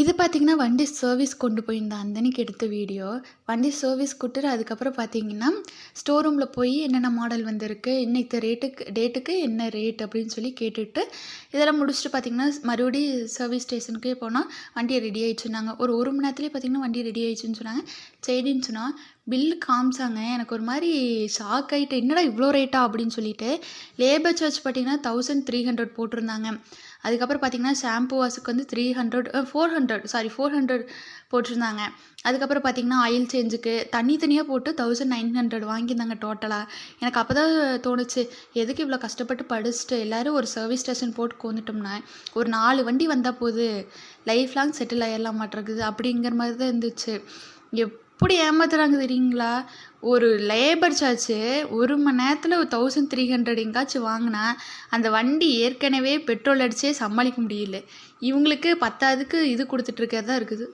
இது பார்த்தீங்கன்னா வண்டி சர்வீஸ் கொண்டு போயிருந்தேன் அந்தனிக்கு எடுத்த வீடியோ வண்டி சர்வீஸ் கொடுத்துட்டு அதுக்கப்புறம் பார்த்தீங்கன்னா ஸ்டோர் ரூமில் போய் என்னென்ன மாடல் வந்திருக்கு இன்னைக்கு ரேட்டுக்கு டேட்டுக்கு என்ன ரேட் அப்படின்னு சொல்லி கேட்டுட்டு இதெல்லாம் முடிச்சுட்டு பார்த்தீங்கன்னா மறுபடியும் சர்வீஸ் ஸ்டேஷனுக்கே போனால் வண்டி ரெடி ஆகிடுச்சுன்னாங்க ஒரு ஒரு மணி நேரத்துலேயே பார்த்தீங்கன்னா வண்டி ரெடி ஆகிடுச்சுன்னு சொன்னாங்க. சரின்னு சொன்னால் பில் காமிச்சாங்க. எனக்கு ஒரு மாதிரி ஷாக் ஆகிட்டு என்னடா இவ்வளோ ரேட்டா அப்படின்னு சொல்லிட்டு லேபர் சார்ஜ் பார்த்தீங்கன்னா தௌசண்ட் த்ரீ ஹண்ட்ரட் போட்டிருந்தாங்க. அதுக்கப்புறம் பார்த்தீங்கன்னா ஷாம்பு வாஷுக்கு வந்து three hundred four hundred sorry four hundred போட்டிருந்தாங்க. அதுக்கப்புறம் பார்த்தீங்கன்னா ஆயில் சேஞ்சுக்கு தனி தனியாக போட்டு தௌசண்ட் நைன் ஹண்ட்ரட் வாங்கியிருந்தாங்க டோட்டலாக எனக்கு அப்போ தான் தோணுச்சு எதுக்கு இவ்வளோ கஷ்டப்பட்டு படிச்சுட்டு எல்லோரும் ஒரு சர்வீஸ் ஸ்டேஷன் போட்டு கொண்டுட்டோம்னா ஒரு நாலு வண்டி வந்தால் போது லைஃப் லாங் செட்டில் ஆயிடலாம் மாட்டிருக்குது அப்படிங்கிற மாதிரி தான் இருந்துச்சு. எப் எப்படி ஏமாத்துறாங்க தெரியுங்களா? ஒரு லேபர் சார்ஜு ஒரு மணி நேரத்தில் ஒரு தௌசண்ட் த்ரீ ஹண்ட்ரட் எங்காச்சும் வாங்கினா அந்த வண்டி ஏற்கனவே பெட்ரோல் அடித்தே சமாளிக்க முடியல. இவங்களுக்கு பத்தாதுக்கு இது கொடுத்துட்ருக்கறதா இருக்குது.